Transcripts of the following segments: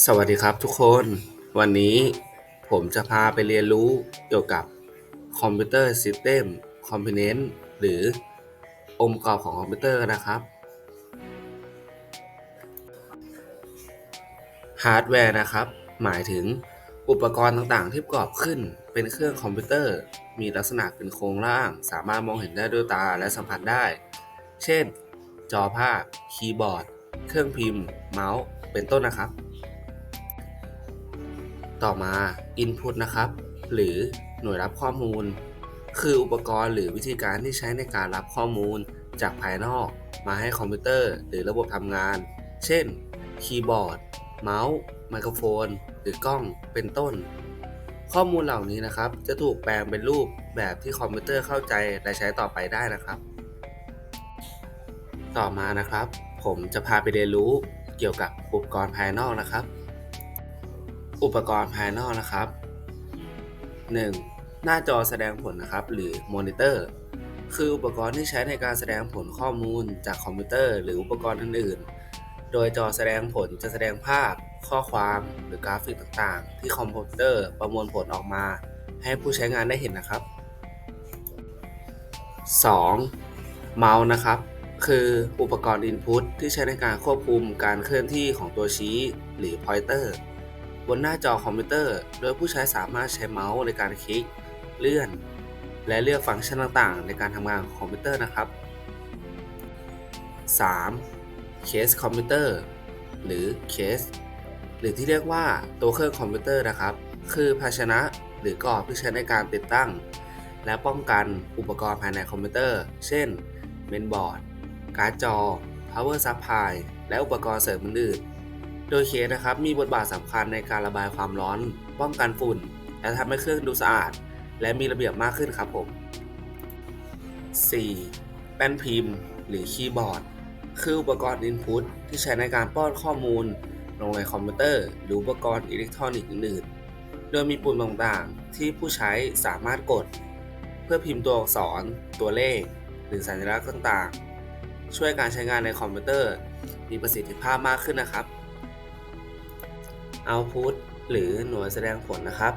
สวัสดีครับทุกคน วันนี้ผมจะพาไปเรียนรู้เกี่ยวกับคอมพิวเตอร์ซิสเต็มคอมโพเนนต์หรือองค์ประกอบของคอมพิวเตอร์นะครับฮาร์ดแวร์นะครับ หมายถึงอุปกรณ์ต่างๆ ที่ประกอบขึ้นเป็นเครื่องคอมพิวเตอร์ มีลักษณะเป็นโครงร่าง สามารถมองเห็นได้ด้วยตาและสัมผัสได้ เช่น จอภาพ คีย์บอร์ด เครื่องพิมพ์ เมาส์ เป็นต้นนะครับ ต่อมา Input นะครับ หรือหน่วยรับข้อมูล คืออุปกรณ์หรือวิธีการที่ใช้ในการรับข้อมูลจากภายนอกมาให้คอมพิวเตอร์ หรือระบบทำงาน เช่น คีย์บอร์ด เมาส์ ไมโครโฟน หรือกล้อง เป็นต้น ข้อมูลเหล่านี้นะครับ จะถูกแปลงเป็นรูปแบบที่คอมพิวเตอร์เข้าใจและใช้ต่อไปได้นะครับ ต่อมานะครับ ผมจะพาไปเรียนรู้เกี่ยวกับอุปกรณ์ภายนอกนะครับ อุปกรณ์ภายนอกนะครับ 1. หน้าจอแสดงผลนะครับ หรือมอนิเตอร์คืออุปกรณ์ที่ใช้ในการแสดงผลข้อมูลจากคอมพิวเตอร์ หรืออุปกรณ์อื่นๆ โดยจอแสดงผลจะแสดงภาพ ข้อความหรือกราฟิกต่างๆ ที่คอมพิวเตอร์ประมวลผลออกมา ให้ผู้ใช้งานได้เห็นนะครับ 2. เมาส์นะครับ คืออุปกรณ์ Input ที่ใช้ในการควบคุมการเคลื่อนที่ของตัวชี้หรือ Pointer บนหน้าจอคอมพิวเตอร์ โดยผู้ใช้สามารถใช้เมาส์ในการคลิก เลื่อน และเลือกฟังก์ชันต่างๆ ในการทำงานของคอมพิวเตอร์นะครับ 3. Case Computer หรือ Case หรือที่เรียกว่าตัวเครื่องคอมพิวเตอร์นะครับ คือภาชนะหรือกรอบที่ใช้ในการติดตั้ง และป้องกันอุปกรณ์ภายในคอมพิวเตอร์ เช่นเมนบอร์ด การ์ดจอ power supply และอุปกรณ์เสริมอื่นๆ โดยเคสนะครับมีบทบาทสำคัญในการระบายความร้อน ป้องกันฝุ่น และทำให้เครื่องดูสะอาด และมีระเบียบมากขึ้นครับผม 4. แป้นพิมพ์ หรือคีย์บอร์ด คืออุปกรณ์ Input ที่ใช้ในการป้อนข้อมูล ลงในคอมพิวเตอร์ หรืออุปกรณ์อิเล็กทรอนิกส์อื่นๆ โดยมีปุ่มต่างๆ ที่ผู้ใช้สามารถกด เพื่อพิมพ์ตัวอักษร ตัวเลข หรือสัญลักษณ์ต่างๆ ช่วยการใช้งานในคอมพิวเตอร์ มีประสิทธิภาพมากขึ้นนะครับ Output หรือหน่วยแสดงผลนะครับ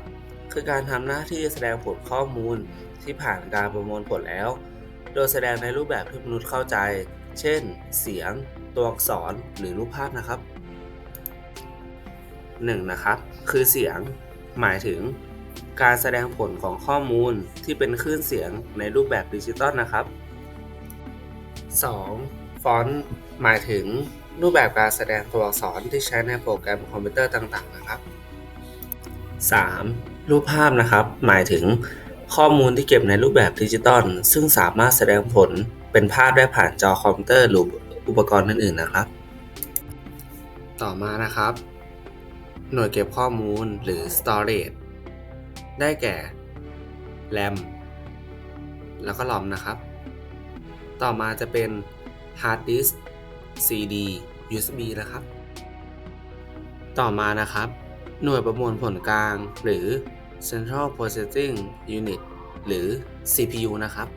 คือการทำหน้าที่แสดงผลข้อมูลที่ผ่านการประมวลผลแล้ว โดยแสดงในรูปแบบที่มนุษย์เข้าใจ เช่น เสียง ตัวอักษรหรือรูปภาพนะครับ 1. นะครับ คือเสียง หมายถึง การแสดงผลของข้อมูลที่เป็นคลื่นเสียงในรูปแบบดิจิตอลนะครับ 2. ฟอนต์ หมายถึง รูปแบบการแสดงตัวอักษรที่ใช้ในโปรแกรมคอมพิวเตอร์ต่างๆนะครับ 3. รูปภาพนะครับ หมายถึงข้อมูลที่เก็บในรูปแบบดิจิตอลซึ่งสามารถแสดงผลเป็นภาพได้ผ่านจอคอมพิวเตอร์หรืออุปกรณ์อื่นๆนะครับ ต่อมานะครับ หน่วยเก็บข้อมูลหรือ storage ได้แก่ RAM แล้วก็ ROM นะครับ ต่อมาจะเป็น hard disk CD USB นะครับ ต่อมานะครับ หน่วยประมวลผลกลาง หรือ Central Processing Unit หรือ CPU นะครับ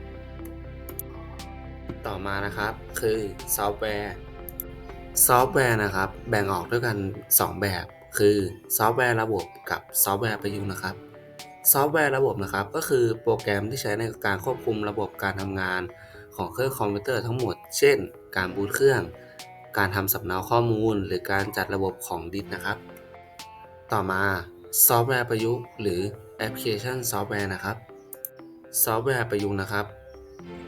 ต่อมานะครับคือซอฟต์แวร์ซอฟต์แวร์นะครับ แบ่งออกด้วยกัน 2 แบบ คือซอฟต์แวร์ระบบกับซอฟต์แวร์ประยุกต์นะครับ ซอฟต์แวร์ระบบนะครับ ก็คือโปรแกรมที่ใช้ในการควบคุมระบบการทำงานของเครื่องคอมพิวเตอร์ทั้งหมด เช่น การบูตเครื่อง การทำสำเนาข้อมูล หรือการจัดระบบของดิสนะครับ ต่อมาซอฟต์แวร์ประยุกต์หรือแอปพลิเคชันซอฟต์แวร์นะครับ ซอฟต์แวร์ประยุกต์นะครับ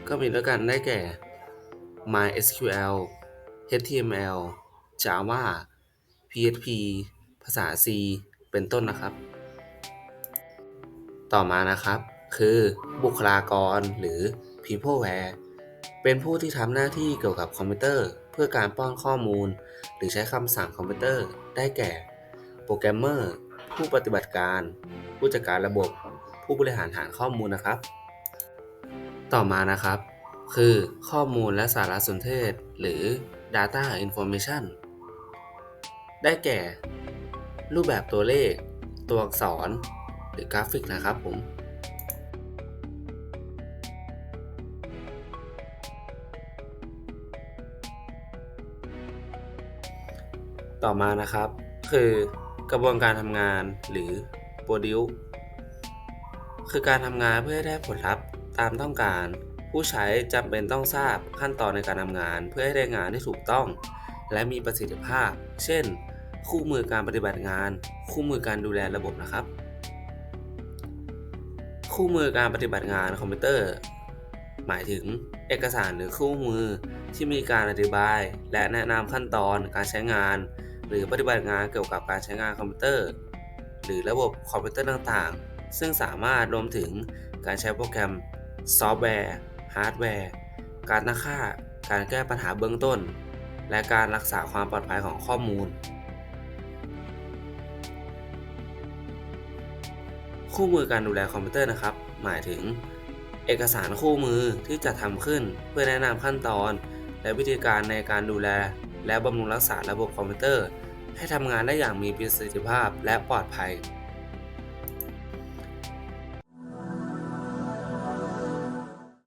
ก็มีด้วยกันได้แก่ MySQL HTML Java PHP ภาษา C เป็นต้นนะครับ ต่อมานะครับ คือบุคลากรหรือ Peopleware เป็นผู้ที่ทำหน้าที่เกี่ยวกับคอมพิวเตอร์ เพื่อการป้อนข้อมูล หรือใช้คำสั่งคอมพิวเตอร์ ได้แก่ โปรแกรมเมอร์ ผู้ปฏิบัติการ ผู้จัดการระบบ ผู้บริหารฐานข้อมูลนะครับ ต่อมานะครับ คือข้อมูลและสารสนเทศ หรือ Data Information ได้แก่ รูปแบบตัวเลข ตัวอักษร หรือกราฟิกนะครับผม ต่อมานะครับ คือกระบวนการทำงานหรือ Produce คือการทำงานเพื่อให้ได้ผลลัพธ์ตามต้องการ ผู้ใช้จำเป็นต้องทราบขั้นตอนในการทำงาน เพื่อให้ได้งานที่ถูกต้อง และมีประสิทธิภาพ เช่น คู่มือการปฏิบัติงาน คู่มือการดูแลระบบนะครับ คู่มือการปฏิบัติงานคอมพิวเตอร์ หมายถึงเอกสารหรือคู่มือที่มีการอธิบาย และแนะนำขั้นตอนการใช้งาน หรือปฏิบัติงานเกี่ยวกับการใช้งานคอมพิวเตอร์ หรือระบบคอมพิวเตอร์ต่างๆ ซึ่งสามารถรวมถึงการใช้โปรแกรมซอฟต์แวร์ฮาร์ดแวร์ การตั้งค่า การแก้ปัญหาเบื้องต้น และการรักษาความปลอดภัยของข้อมูล คู่มือการดูแลคอมพิวเตอร์นะครับ หมายถึง เอกสารคู่มือที่จะทำขึ้นเพื่อแนะนำขั้นตอน และวิธีการในการดูแล และบำรุงรักษาระบบคอมพิวเตอร์ ให้ทำงานได้อย่างมีประสิทธิภาพและปลอดภัย